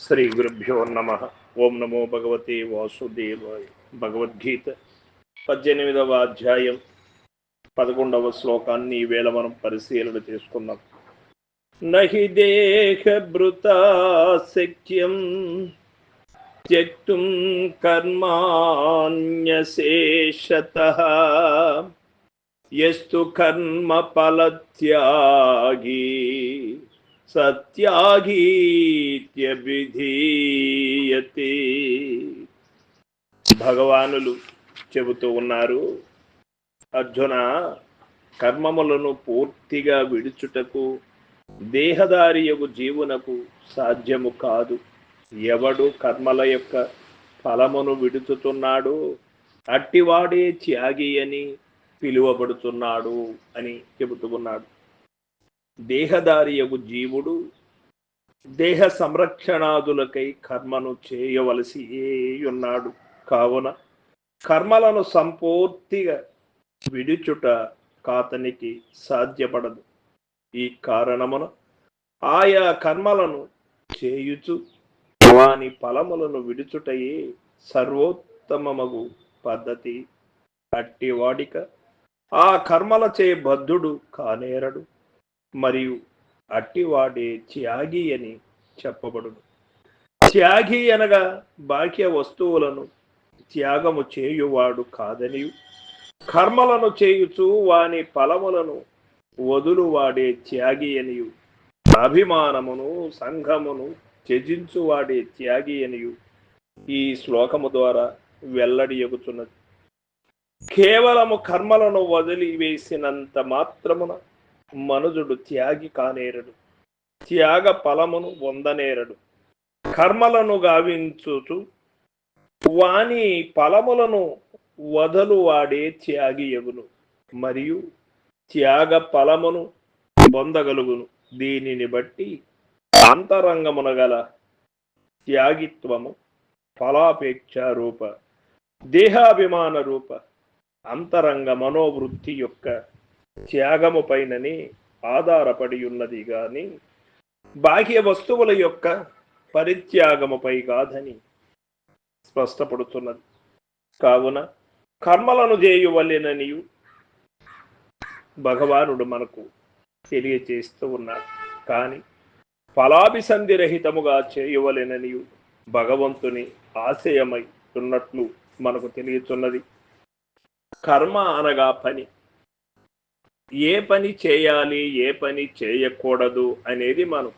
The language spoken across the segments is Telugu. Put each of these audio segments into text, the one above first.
శ్రీ గురుభ్యో నమ. ఓం నమో భగవతి వాసుదేవాయ. భగవద్గీత పద్దెనిమిదవ అధ్యాయం పదకొండవ శ్లోకాన్ని ఈవేళ మనం పరిశీలన చేసుకున్నాం నహి దేహభృతా శక్యం త్యక్తుం కర్మాణ్యశేషత. యస్తు కర్మ ఫలత్యాగి సత్యాగీత్యభిధీయతే భగవానులు చెబుతూ ఉన్నారు అర్జున కర్మములను పూర్తిగా విడుచుటకు దేహదారియగు జీవునకు సాధ్యము కాదు. ఎవడు కర్మల యొక్క ఫలమును విడుచుతున్నాడు అట్టివాడే త్యాగి అని పిలువబడుతున్నాడు అని చెబుతూ ఉన్నాడు. దేహదారియగు జీవుడు దేహ సంరక్షణాదులకై కర్మను చేయవలసి ఉన్నాడు కావున కర్మలను సంపూర్తిగా విడుచుట కాతనికి సాధ్యపడదు. ఈ కారణమున ఆయా కర్మలను చేయుచు వాని ఫలములను విడుచుటయే సర్వోత్తమమగు పద్ధతి. అట్టివాడిక ఆ కర్మల చే బద్ధుడు కానేరడు. మరియు అట్టివాడే త్యాగి అని చెప్పబడును. త్యాగి అనగా బాహ్య వస్తువులను త్యాగము చేయువాడు కాదని కర్మలను చేయుచు వాని ఫలములను వదులువాడే త్యాగి అనియు. అభిమానమును సంఘమును త్యజించువాడే త్యాగి అనియు. ఈ శ్లోకము ద్వారా వెల్లడియగుచున్నది కేవలము కర్మలను వదిలివేసినంత మాత్రమున మనుజుడు త్యాగి కానేరడు. త్యాగ ఫలమును పొందనేరడు కర్మలను గావించుచు వాని ఫలములను వదలు వాడే త్యాగి ఎగును మరియు త్యాగ ఫలమును పొందగలుగును. దీనిని బట్టి అంతరంగమున గల త్యాగిత్వము ఫలాపేక్ష రూప దేహాభిమాన రూప అంతరంగ మనోవృత్తి యొక్క త్యాగము పైనని ఆధారపడి ఉన్నది గాని బాహ్య వస్తువుల యొక్క పరిత్యాగముపై కాదని స్పష్టపడుతున్నది. కావున కర్మలను చేయువలెననియు భగవానుడు మనకు తెలియచేస్తూ ఉన్నాడు. కానీ ఫలాభిసంధిరహితముగా చేయవలెననియు భగవంతుని ఆశయమై ఉన్నట్లు మనకు తెలియచున్నది. కర్మ అనగా పని. ఏ పని చేయాలి ఏ పని చేయకూడదు అనేది మనం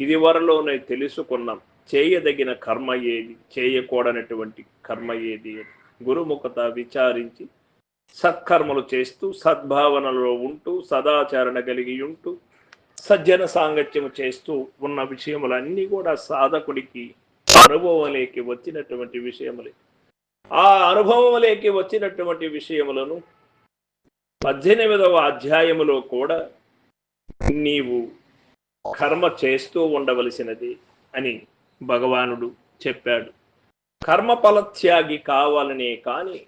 ఇదివరలోనే తెలుసుకున్నాం. చేయదగిన కర్మ ఏది? చేయకూడనటువంటి కర్మ ఏది అని గురుముఖత విచారించి సత్కర్మలు చేస్తూ సద్భావనలో ఉంటూ సదాచరణ కలిగి ఉంటూ సజ్జన సాంగత్యం చేస్తూ ఉన్న విషయములన్నీ కూడా సాధకుడికి అనుభవంలోకి వచ్చినటువంటి విషయములే. ఆ అనుభవంలోకి వచ్చినటువంటి విషయములను పద్దెనిమిదవ అధ్యాయములో కూడా నీవు కర్మ చేస్తూ ఉండవలసినది అని భగవానుడు చెప్పాడు. కర్మఫలత్యాగి కావాలనే కానీ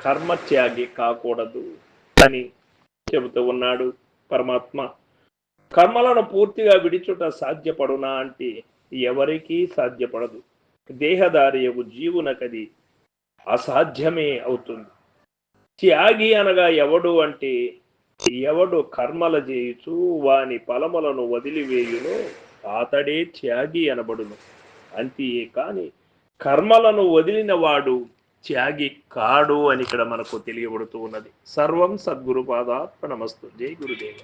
కర్మత్యాగి కాకూడదు అని చెబుతూ ఉన్నాడు పరమాత్మ. కర్మలను పూర్తిగా విడిచుట సాధ్యపడునా అంటే ఎవరికీ సాధ్యపడదు. దేహదారియకు జీవునకది అసాధ్యమే అవుతుంది. త్యాగి అనగా ఎవడు అంటే ఎవడు కర్మల చేయుచు వాని ఫలములను వదిలివేయును అతడే త్యాగి అనబడును. అంతే కాని కర్మలను వదిలిన వాడు త్యాగి కాడు అని ఇక్కడ మనకు తెలియబడుతూ ఉన్నది. సర్వం సద్గురు పాదాత్మ నమస్తు జై గురుదేవ.